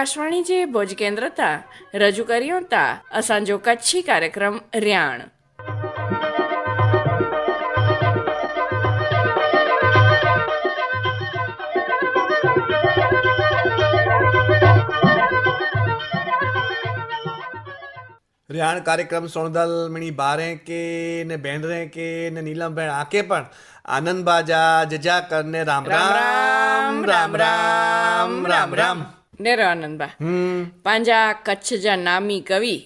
આકાશવાણી જે ભોજ કેન્દ્ર તા રજૂ કર્યો તા અસાંજો કચ્છી કાર્યક્રમ રિયાણ. રિહાણ કાર્યક્રમ સોણદલ મિણી બારે કે ને બેન રે કે ને નીલમ બેન આકે પણ આનંદ બાજા જજા કરને રામ રામ રામ રામ રામ. રામ રામ. ನೇರ ಆನಂದ ಬಾ ಪಾಂಜಾ ಕಚ್ಛ ಜಾ ನಾಮಿ ಕವಿ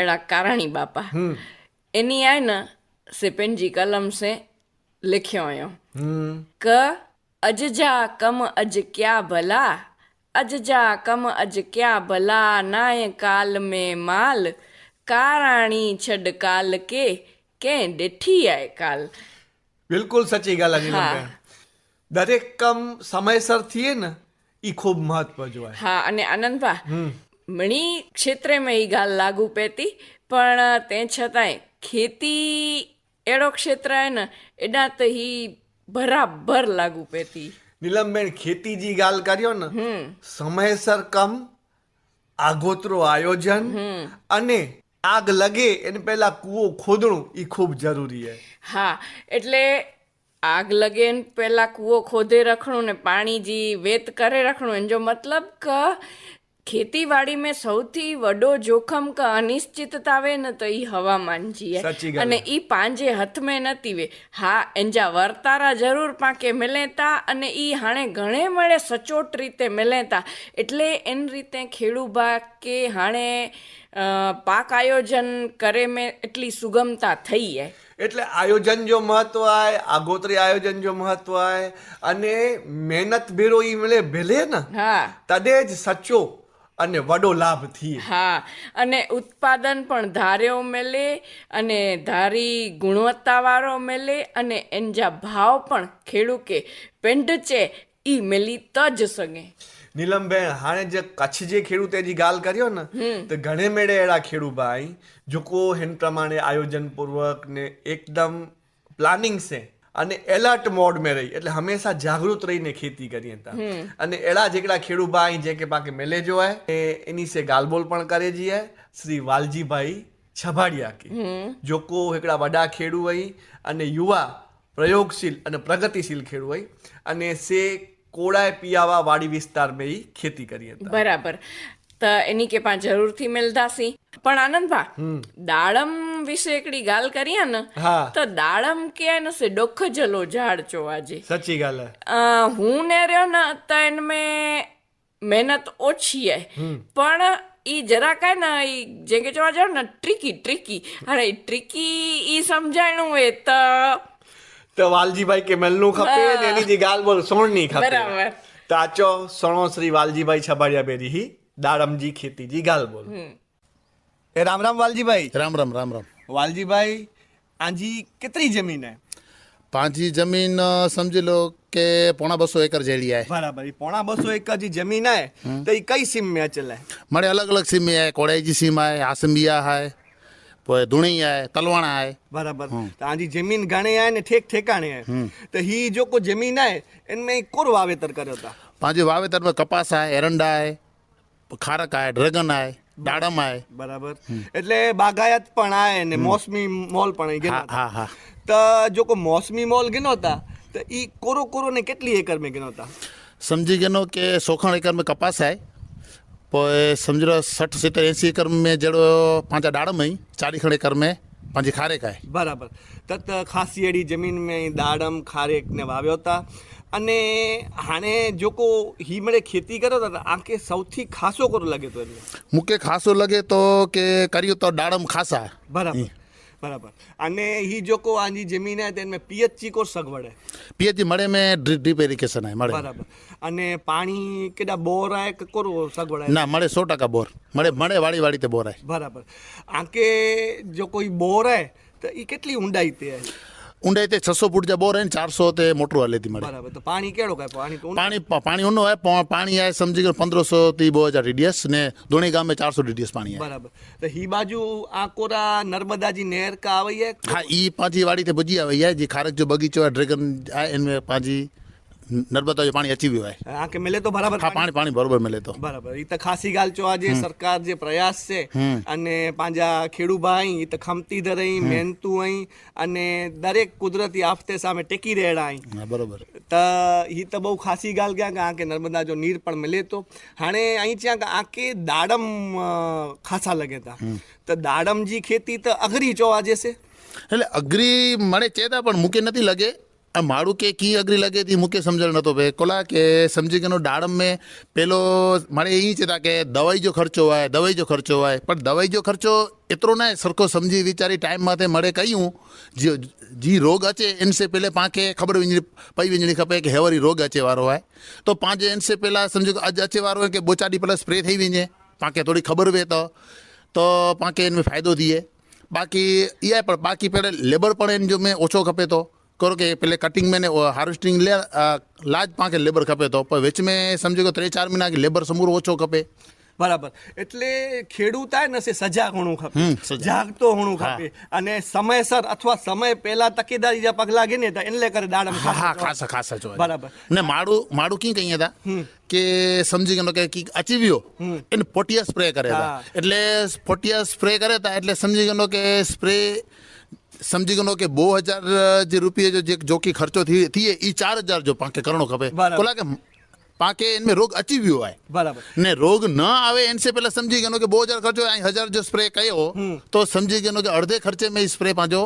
ಎಡ ಕಾರಾಣಿ ಬಾಪ એની આ ન સિપેનજી કલમ સે લિખ્યો આયો. ક અજજા કમ અજ ક્યા ભલા અજજા કમ અજ ક્યા ભલા નાય કાલ મે માલ કારાણી છડ કાલ કે કે ડેઠી આય કાલ. બિલકુલ સાચી ગાલ અનિલ દરેક કામ સમયસર થઈએ ને એ ખૂબ મહત્વ જોવાય. હા અને આનંદભા મણી ક્ષેત્રેમાં એ ગાલ લાગુ પહેતી પણ તે છતાંય ખેતી એડો ક્ષેત્ર ને એના તો એ બરાબર લાગુ પેતી. નીલમબેન ખેતીજી ગાલ કર્યો ને સમયસર કમ આગોતરો આયોજન અને આગ લગે એને પહેલા કૂવો ખોદણું એ ખૂબ જરૂરી છે હા એટલે આગ લગે ને પહેલાં કૂવો ખોદે રખણું ને પાણી જી વેત કરે રખણું એનો મતલબ કે ખેતીવાડી મેં સૌથી વડો જોખમ કે અનિશ્ચિતતા આવે ને તો એ હવામાન જીએ. અને એ પાંજે હથમે નથી વે. હા એંજા વર્તારા જરૂર પાંકે મેલેતા અને એ હાણે ઘણે મળે સચોટ રીતે મેલેતા. એટલે એન રીતે ખેડૂબા કે હાણે પાક આયોજન કરે મેં એટલી સુગમતા થઈ એ એટલે આયોજન જો મહત્વ આય આગોતરી આયોજન જો મહત્વ આય અને મહેનત ભેરો ઈ મળે ભેલે ને હા. તદે જ સચ્ચો અને વડો લાભ થઈએ હા અને ઉત્પાદન પણ ધાર્યો મેલે અને ધારી ગુણવત્તાવાળો મેલે અને એનજા ભાવ પણ ખેડૂકે પેન્ડ છે ઈ મેલી તજ સગે. નીલમબેન હાણે જે કચ્છ જે ખેડૂતે જે ગાલ કર્યો ને તો ઘણે મેળે એડા ખેડૂભાઈ જોકો હેન પ્રમાણે આયોજન પૂર્વક ને એકદમ પ્લાનિંગ છે અને એલર્ટ મોડ મેં રહી એટલે હંમેશા જાગૃત રહીને ખેતી કરી હતા અને એડા જેકડા ખેડૂભાઈ જે કે પાકે મેલે એ એની સે ગાલબોલ પણ કરે જીએ. શ્રી વાલજીભાઈ છભાડિયા કે. જોકો એકડા વડા ખેડૂ હોય અને યુવા પ્રયોગશીલ અને પ્રગતિશીલ ખેડૂ હોય અને સે કોડાય પિયાવા વાડી વિસ્તાર में ઈ ખેતી કરી હતા. બરાબર. તો એની કે પા જરૂરથી મેલદાસી પણ આનંદભા દાડમ વિશે એકડી ગાલ કરીએ ને. તો દાડમ કે ને સે ડોખ જલો ઝાડ છો આજે સચ્ચી ગાલ. હે ને રહ્યો ને તો એનमें મહેનત ઓછી હે. પણ ઈ જરા કાંઈ ને ઈ જે કે જોવા જાવ ને ટ્રિકી ટ્રિકી અરે ટ્રિકી ઈ સમજાણું હોય તો તો વાલજીભાઈ કે મેલનું ખપે. ને એની જી ગાલ બોલ સોણની ખપે. બરાબર. તો આચો સણો શ્રી વાલજીભાઈ છબાડિયા બેરી હી દાડમજી ખેતી જી ગાલ બોલ. એ રામ રામ વાલજીભાઈ. રામ રામ રામ રામ. વાલજીભાઈ આજી કેટલી જમીન હે? પાંચી જમીન સમજી લો કે પોણા બસો એકર જેડી આય. બરાબર ઈ પોણા બસો એકર જી જમીન હે તો ઈ કઈ સીમ में ચલે? મળે અલગ અલગ સીમ આય કોડાઈજી સીમ આય આસંબિયા હાય. पोइ धुणी आहे तलवण आहे बराबरि तव्हांजी ज़मीन घणे आहे न ठेक ठेकाणे आहे त ही जेको ज़मीन आहे इन में कोर वावेतर करियो था पंहिंजे वावेतर में कपास आहे एरंडा आहे खारक आहे ड्रैगन आहे દાડમ આવે બરાબર એટલે બાગાયત પણ આવે ને મોસમી મોલ પણ ગિનો હા હા તો જો કો મોસમી મોલ ગિનો હતા તો ઈ કોરો કોરો ને કેટલી એકર મે ગિનો હતા સમજી ગનો કે સોખણ એકર મે કપાસ આય पोइ समुझ रहो सठि सतरि एसी एकड़ में जहिड़ो पंहिंजा ॾाड़ में ई चालीह खण एकड़ में पंहिंजी खारेक आहे बराबरि त त ख़ासी अहिड़ी ज़मीन में दाड़म खारेक ने वावियो था અને હાણે જોકો હિમળે ખેતી કરો તો આંકે સૌથી ખાસો કરો લાગે તો એટલે મુકે ખાસો લાગે તો કે કર્યું તો દાડમ ખાસા બરાબર બરાબર. અને હી જોકો આજી જમીન હે તેમે પીએચસી કો સગવડ હે પીએચડી મળે મેં ડ્રીપ ઇરિગેશન આય મળે. બરાબર. અને પાણી કેડા બોર આય કે કોરો સગવડ હે ના મળે સો ટકા બોર. મળે મળે વાળી વાળી તે બોર આય. બરાબર. આકે જો કોઈ બોર હે તો ઈ કેટલી ઊંડાઈ તે હે ઊંડાઈ તે છસો ફૂટ જે બોર હે ને ચારસો તે મોટું હાલેથી મળે. બરાબર તો પાણી કેળો કાંઈ પાણી? પાણી પાણી ઊંડું હોય પણ આય સમજી ગયો પંદરસો થી બહુ હજાર ડીડીએસ ને ધોણી ગામે ચારસો ડીડીએસ પાણી બરાબર. તો હી બાજુ આકોરા કોરા નર્મદાજી નહેર કા આવી હે ઈ પાછી વાડી તે ભજી આવે જે ખારક જો બગીચો હોય ડ્રેગન આય એનમે પાંચી નર્મદા જો પાણી અચી હોય. હા કે મળે તો બરાબર હા પાણી પાણી બરોબર મળે તો. બરાબર. એ તો ખાસી ગાલ ચો આ જે સરકાર જે પ્રયાસ છે અને પાંજા ખેડુભાઈ એ તો ખમતી ધરઈ મહેનતુ અહીં અને દરેક કુદરતી આફતે સામે ટેકી રહેડા અહીં. બરોબર. તો એ તો બહુ ખાસી ગાલ ગયા કે આ કે નર્મદા જો નીર પણ મળે તો. હાણે અહીં ત્યાં આ કે દાડમ ખાસા લગે તા. તો દાડમજી ખેતી તો અઘરી ચો આજે છે? એટલે અઘરી મને ચેતા પણ મૂકે નથી લગે. મારું કે કી અઘરી લગે તી મુકે સમજણ નતો ભાઈ. કોલા કે સમજી ગયો ડાળમ મેં પેલો મારે એ ચેતા કે દવાઈ જો ખર્ચો હોય દવાઈ જો ખર્ચો હોય પણ દવાઈ જો ખર્ચો એટલો ના સરખો સમજી વિચારી ટાઈમ માથે મળે કહ્યું, જે, જી રોગ અચે એનસે પહેલે પાંખે ખબર વિંજણી પઈ વિંજણી ખપે કે હેવરી રોગ અચે વારો હોય તો પાંચે એનસે પહેલાં સમજો કે અજ અચે વારો હોય કે બોચાડી પહેલાં સ્પ્રે થઈ વિંજે. પાંખે થોડી ખબર વે તો તો પાંખે એને ફાયદો થઈએ બાકી એ પણ બાકી પહેલાં લેબર પણ એને જો મેં ઓછો ખપે તો. કરો કે પેલે કટિંગ ને હાર્વેસ્ટિંગ લે લાજ પાંકે લેબર ખપે તો. પણ વેચ મેં સમજો કે ત્રણ ચાર મહિના કે લેબર સમૂર ઓછો ખપે. બરાબર. એટલે ખેડૂત આય ને સે સજાગ હોણું ખપે. જાગતો હોણું ખપે. અને સમયસર અથવા સમય પહેલા તકેદારી જે પગલા ઘે ને તો એને કરે દાડમ હા ખાસ. ખાસા ખાસા ખાસા જો બરાબર. ને માડું માડું કી કહીએ હતા કે સમજી ગયો કે કી અચીવ્યો એને પોટિયા સ્પ્રે કરે હતા એટલે પોટિયા સ્પ્રે કરે હતા એટલે સમજી ગયો કે સ્પ્રે સમજી ગયો કે બહુ હજાર જે રૂપિયા જો જે જોકી ખર્ચો થી થઈએ એ ચાર હજાર જો પાંકે કરણો ખપે બરાબર. કોલા કે પાંકે એનમે રોગ અચીવ્યો હોય બરાબર ને રોગ ન આવે એનસે પહેલા સમજી ગયો કે બહુ હજાર ખર્ચો અહીં હજાર જો સ્પ્રે કયો તો સમજી ગયો કે અડધે ખર્ચે મેં સ્પ્રે પાંચો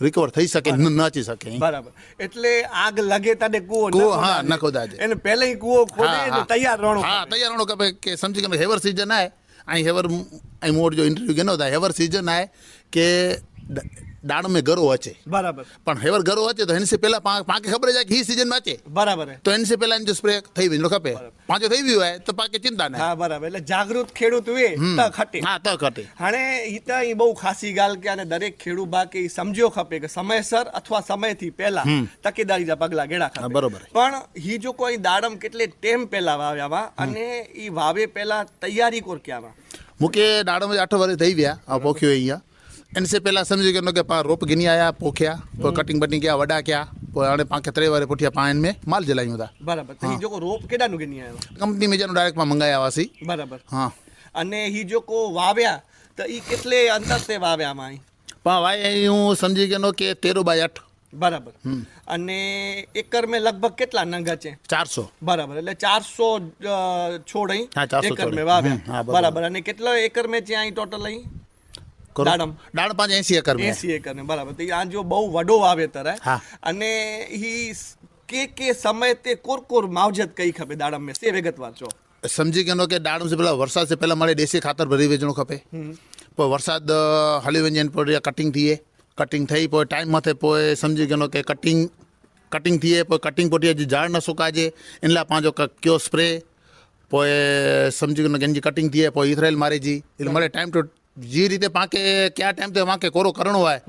રિકવર થઈ શકે ન નાચી શકે. બરાબર એટલે આગ લાગે તને કૂવો કૂવો, હા, દાજે. નખો દાજે. એને પહેલે કૂવો ખોદે ને હા. તૈયાર રણો હા તૈયાર રણો કે કે સમજી ગયો હેવર સીઝન આય અહીં હેવર અહીં મોર જો ઇન્ટરવ્યુ ગયો હતા હેવર સીઝન આય કે દાણ મેં ગરો અચે બરાબર. પણ હેવર ગરો અચે તો એનસે પહેલા પાકે ખબર જાય કે હી સીઝનમાં અચે બરાબર તો એનસે પહેલા એની જો સ્પ્રે થઈ વિંજલો ખપે. પાંચો થઈ ગયું હોય તો પાકે ચિંતા ના હા બરાબર. એટલે જાગૃત ખેડૂત હોય તો ખટે હા તો ખટે હાણે ઈ તો ઈ બહુ ખાસી ગાલ કે અને દરેક ખેડૂત બાકી સમજ્યો ખપે કે સમયસર અથવા સમયથી પહેલા તકેદારી જા પગલા ગેડા ખપે. બરોબર. પણ હી જો કોઈ દાડમ કેટલે ટેમ પહેલા વાવ્યામાં અને ઈ વાવે પહેલા તૈયારી કોર ક્યાવા મુકે દાડમ આઠ વર્ષ થઈ ગયા આ પોખ્યો અહીંયા. એનસે પહેલાં સમજી ગયો કે પા રોપ ગીની આયા પોખ્યા પછી કટિંગ બટિંગ ગયા વડા ક્યાં પછી આને પાંખે ત્રે વારે પોઠિયા પાન મેં માલ જલાયું હતા. બરાબર. તો ઈ જો કો રોપ કેડાનું કે આવ્યો કંપની મેં જેનું ડાયરેક્ટમાં મંગાયા વાસી બરાબર. હા. અને ઈ જો કો વાવ્યા તો ઈ કેટલે અંતર તે વાવ્યા માં પણ ભાઈ હું સમજી ગયો કે તેરો બાય આઠ. બરાબર. અને એકર મેં લગભગ કેટલા નંગા છે? ચારસો. બરાબર. એટલે ચારસો છોડ અહીં હા, 400 એકર છોડ. મેં વાવ્યા. હા, બરાબર. બરાબર. અને કેટલા એકર મેં છે અહીં ટોટલ અહીં. દાડમ. દાડમ પાંચ એસી એકર એસી એકર ને બરાબર. તો આ જો બહુ વડો વાવેતર હે. અને ઈ કે કે સમય તે કોર કોર માવજત કઈ ખપે દાડમ મેં. સે વિગત વાંચો. સમજી ગયો કે દાડમ સે પહેલા વરસાદ સે પહેલા મારે દેશી ખાતર ભરી વેચણો ખપે. પણ વરસાદ હલી વંજન પર કટિંગ થઈએ. કટિંગ થઈ પછી ટાઈમ માથે પછી સમજી ગયો કે કટિંગ કટિંગ થઈએ પછી કટિંગ પોટી હજી ઝાડ ન સુકાજે. એનલા ક- કયો સ્પ્રે પછી સમજી ગયો કે એની કટિંગ થઈએ પછી ઇથરાઇલ મારેજી. એટલે મારે ટાઈમ ટુ જે રીતે પાંકે ક્યાં ટાઈમ તે વાંકે કોરો કરણો હોય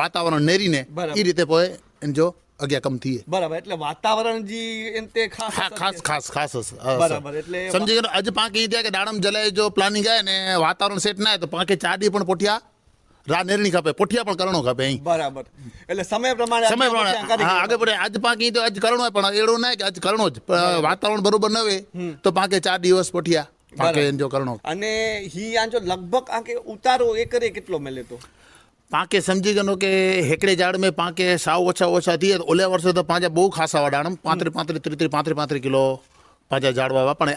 વાતાવરણ નેરીને. એ રીતે પોએ એને જો અગ્યા કમ થઈએ. બરાબર એટલે વાતાવરણ જી એનતે ખાસ ખાસ ખાસ ખાસ હશે. બરાબર, એટલે સમજી ગયો આજે પાંકે એ કે દાડમ જલાય જો પ્લાનિંગ આવે ને વાતાવરણ સેટ ના તો પાંકે ચાર દી પણ પોઠિયા રા નેરણી ખપે પોઠિયા પણ કરણો ખપે અહીં. બરાબર. એટલે સમય પ્રમાણે સમય પ્રમાણે હા આગળ પડે. આજ પાંક તો આજ કરણો પણ એડો ના કે આજ કરણો જ. વાતાવરણ બરોબર ન હોય તો પાંકે ચાર દિવસ પોઠિયા. પાંકે. એને જો કરણો અને હી આ જો લગભગ આકે ઉતારો એકરે કેટલો મેલે તો? પાંકે સમજી ગયો કે હેકડે ઝાડ મેં પાંકે સાવ ઓછા ઓછા થઈએ ઓલે વર્ષે તો પાંચે બહુ ખાસા વાળા પાંત્રી પાંત્રી ત્રીત્રી પાંત્રી પાંત્રી કિલો પાંચા ઝાડ વાવા પણ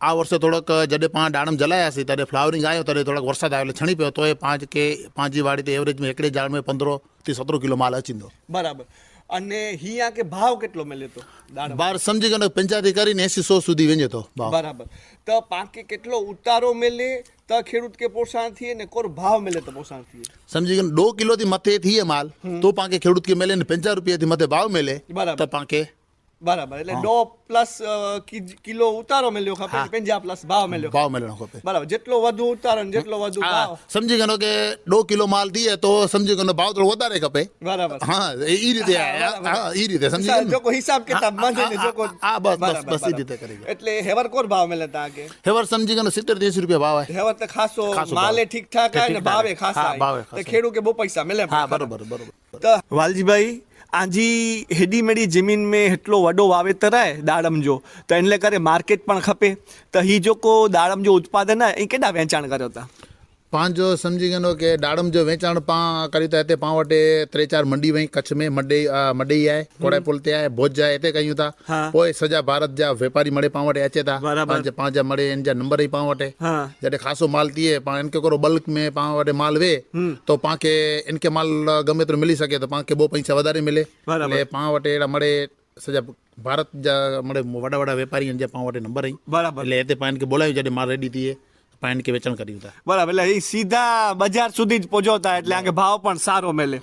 આ- વર્ષે થોડોક જડે પાંચ દાડમ જલાયા છે. ત્યારે ફ્લાવરિંગ આવ્યો ત્યારે થોડોક વરસાદ આવ્યો એટલે છણી પયો. તો એ પાંચ કે પાંચી વાડી તો એવરેજ એકડે ઝાડ મેં પંદરો થી સતરો કિલો માલ અચીંદો. બરાબર. અને અહીંયા કે ભાવ કેટલો મેં લેતો? બાર સમજી ગયો પંચાયતી કરીને એસી સો સુધી વેચે તો બરાબર. તો પાકે કેટલો ઉતારો મેલે તો ખેડૂત કે પોષણ થઈએ ને કોર ભાવ મેલે તો પોષણ થઈએ. સમજી ગયો દો કિલોથી મથે થઈએ માલ તો પાકે ખેડૂત કે મેલે ને પંચાર રૂપિયા થી મથે ભાવ મેલે બરાબર. તો પાંકે બરાબર એટલે ડો પ્લસ કિલો ઉતારો મેલ્યો ખપે. પંજા પ્લસ ભાવ મેલ્યો ભાવ મેળનો ખપે. બરાબર જેટલો વધુ ઉતારો ને જેટલો વધુ ભાવ. સમજી ગયો કે ડો કિલો માલ દીએ તો સમજી ગયો ભાવ થોડો વધારે ખપે. બરાબર. હા એ રીતે હા એ રીતે સમજી ગયો જોકો હિસાબ કિતાબ હા, માંગે ને હા, જો બસ, બસ, બરાબર, બસ એ રીતે કરી ગયો. એટલે હેવર કોર ભાવ મેલે તા કે? હેવર સમજી ગયો સિત્તેર એસી રૂપિયા ભાવ આવે હેવર તો ખાસો માલે ઠીક ઠાક આવે ને ભાવે ખાસા. તો ખાસા. કે બો પૈસા મેલે હા બરોબર બરાબર. તો વાલજીભાઈ આજી હેડી મેડી જમીન में એટલો વડો વાવેતર હે દાડમ જો તો એટલે કરે માર્કેટ પણ ખપે. તો હી જો કો દાડમ જો ઉત્પાદન હે એ કેડા વેચાણ કર્યો હતા पंहिंजो जो सम्झी वेंदो की डाड़म जो वेचाण पाण करी त हिते पाण वटि टे चारि मंडी वई कच्छ में मडई मडई आहे कोड़ाए पुल ते आहे भोज आहे हिते कयूं था पोइ सॼा भारत जा वापारी मड़े पाण वटि अचे था पाण जा मड़े हिन जा नंबर ई पाण वटि जॾहिं खासो माल थिए पाण हिनखे कहिड़ो बल्क में पाण वटि माल वे तो पाण खे हिनखे माल गमे थो मिली सघे त पाण खे ॿ पैसा वधारे मिले पाण वटि अहिड़ा मड़े सॼा भारत जा मड़े वॾा वॾा वापारी आहिनि जा पाण वटि नंबर आहिनि बराबरि हिते पाण खे बोलायूं जॾहिं माल रेडी थिए પાણી કે વેચાણ કર્યું હતા બરાબર એટલે એ સીધા બજાર સુધી જ પહોંચતા એટલે આ ભાવ પણ સારો મેલે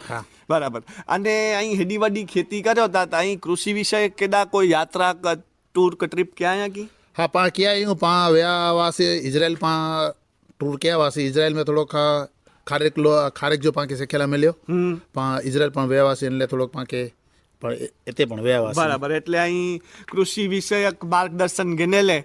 બરાબર. અને અહીં હેડીવાડી ખેતી કર્યો હતા તો અહીં કૃષિ વિષય કેદા કોઈ યાત્રા ટૂર કે ટ્રીપ ક્યાં આકી હા પા ક્યાં હું પા વ્યા વાસે ઇઝરાયલ પા ટૂર ક્યાં વાસે ઇઝરાયલ મેં થોડોક ખારેક લો ખારેક જો પાંકે શેખેલા મેલ્યો. પા ઇઝરાયલ પણ વ્યા વાસે એટલે થોડોક પાંકે પણ તે પણ વ્યવહાર બરાબર એટલે અહીં કૃષિ વિષયક માર્ગદર્શન ગેનેલે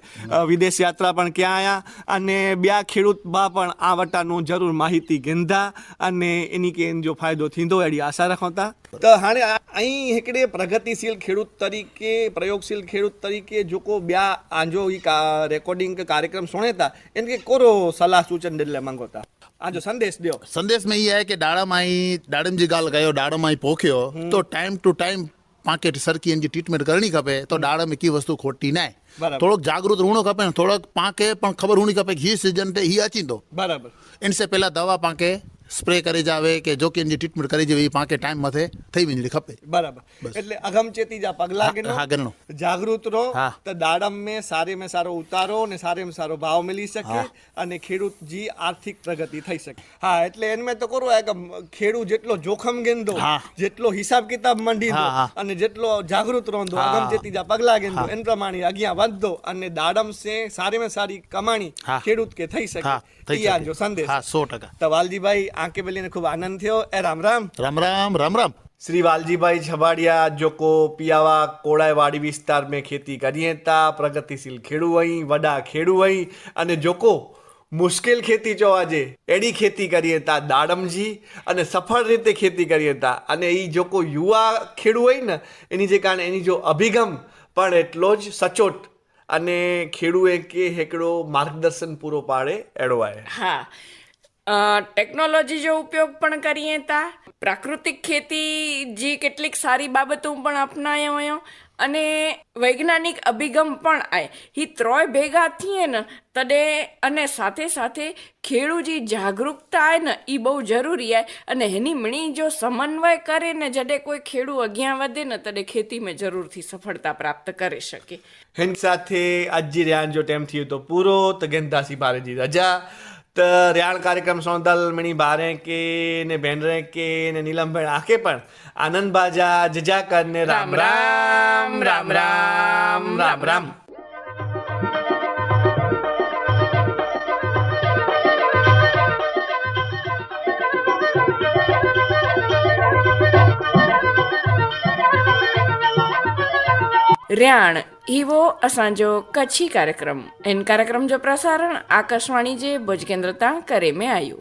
વિદેશ યાત્રા પણ ક્યાં આયા અને બે ખેડૂતમાં પણ આ વટાનું જરૂર માહિતી ગેંધા અને એની કે જો ફાયદો થીંદો એડી આશા રાખતા. તો હાણે અહીં हिकिड़े प्रगतिशील खेडूत तरीक़े प्रयोगशील खेडूत तरीक़े जेको ॿिया आंजो ई का रेकॉर्डिंग के कार्यक्रम सुणे था इनके कोरो सलाह सूचन ॾियण लाइ मांगो था आंजो संदेश ॾियो संदेश में इहा आहे की ॾाढ़म आई ॾाढ़म जी ॻाल्हि कयो ॾाढ़म आई पोखियो तो टाइम टू टाइम पाण खे सरकी जी ट्रीटमेंट करणी खपे तो ॾाढ़ में की वस्तु खोटी न आहे बराबरि। थोड़ोक जागरूक रहणो खपे थोड़ोक पाण खे पण ख़बर हुअणी खपे की हीअ सीजन ते हीअ अचींदो बराबर इनसे પહેલા દવા પાણ खे સ્પ્રે કરી જાવે કે જોકીનની ટ્રીટમેન્ટ કરી જેવી પાંકે ટાઈમ માથે થઈ વીંજળી ખપે. બરાબર. એટલે અગમચેતી જા પગલા ગણો હા ગણો જાગૃત રહો. તો દાડમ મે સારે મે સારો ઉતારો અને સારે મે સારો ભાવ મળી શકે અને ખેડૂત જી આર્થિક પ્રગતિ થઈ શકે. હા એટલે એને તો કરો કે ખેડૂત જેટલો જોખમ ગેંદો જેટલો હિસાબ કિતાબ માંડી દો અને જેટલો જાગૃત રહો અગમચેતી જા પગલા ગેંદો એન પ્રમાણે અગિયા વધો અને દાડમ સે સારે મે સારી કમાણી ખેડૂત કે થઈ શકે. તૈયાર જો સંદેશ. હા 100% તો વાલજીભાઈ આંકે બેલીને ખૂબ આનંદ થયો. એ રામ રામ. રામ રામ રામ રામ. શ્રી વાલજીભાઈ છબાડિયા જોકો પિયાવા કોળાય વાડી વિસ્તાર મેં ખેતી કરીએ તા પ્રગતિશીલ ખેડુ અહીં વડા ખેડુ અહીં અને જોકો મુશ્કેલ ખેતી જો આજે એડી ખેતી કરીએ તા દાડમજી અને સફળ રીતે ખેતી કરીએ તા અને એ જોકો યુવા ખેડુ હોય ને એની જે કારણે એની જો અભિગમ પણ એટલો જ સચોટ અને ખેડૂએ કે હેકડો માર્ગદર્શન પૂરો પાડે એડવાય. હા. ટેકનોલોજી જો ઉપયોગ પણ કરીએ તા, પ્રાકૃતિક ખેતી જે કેટલીક સારી બાબતો પણ અપનાયો હોય અને વૈજ્ઞાનિક અભિગમ પણ આય. એ ત્રય ભેગા થઈએ ને, તડે અને સાથે સાથે ખેડૂજી જાગૃતતા આવે ને એ બહુ જરૂરી આય. અને એની મણી જો સમન્વય કરે ને, જડે કોઈ ખેડૂ અગ્યાં વધે ને, તડે ખેતીમાં જરૂરથી સફળતા પ્રાપ્ત કરી શકે. હેન સાથે આજજી રહ્યા જો ટાઈમ થયો તો પૂરો. તો ગેંદાસી ભારેજી રજા. त रियाण कार्यक्रम सौंदल मिणी ॿारहें के ने भेनरे के ने नीलम भेण आके पण आनंद बाजा जजा कर ने राम राम राम राम राम राम रियाण हीवो असांजो कच्छी कार्यक्रम इन कार्यक्रम जो प्रसारण आकाशवाणी जे भुज केंद्र तां करे में आयो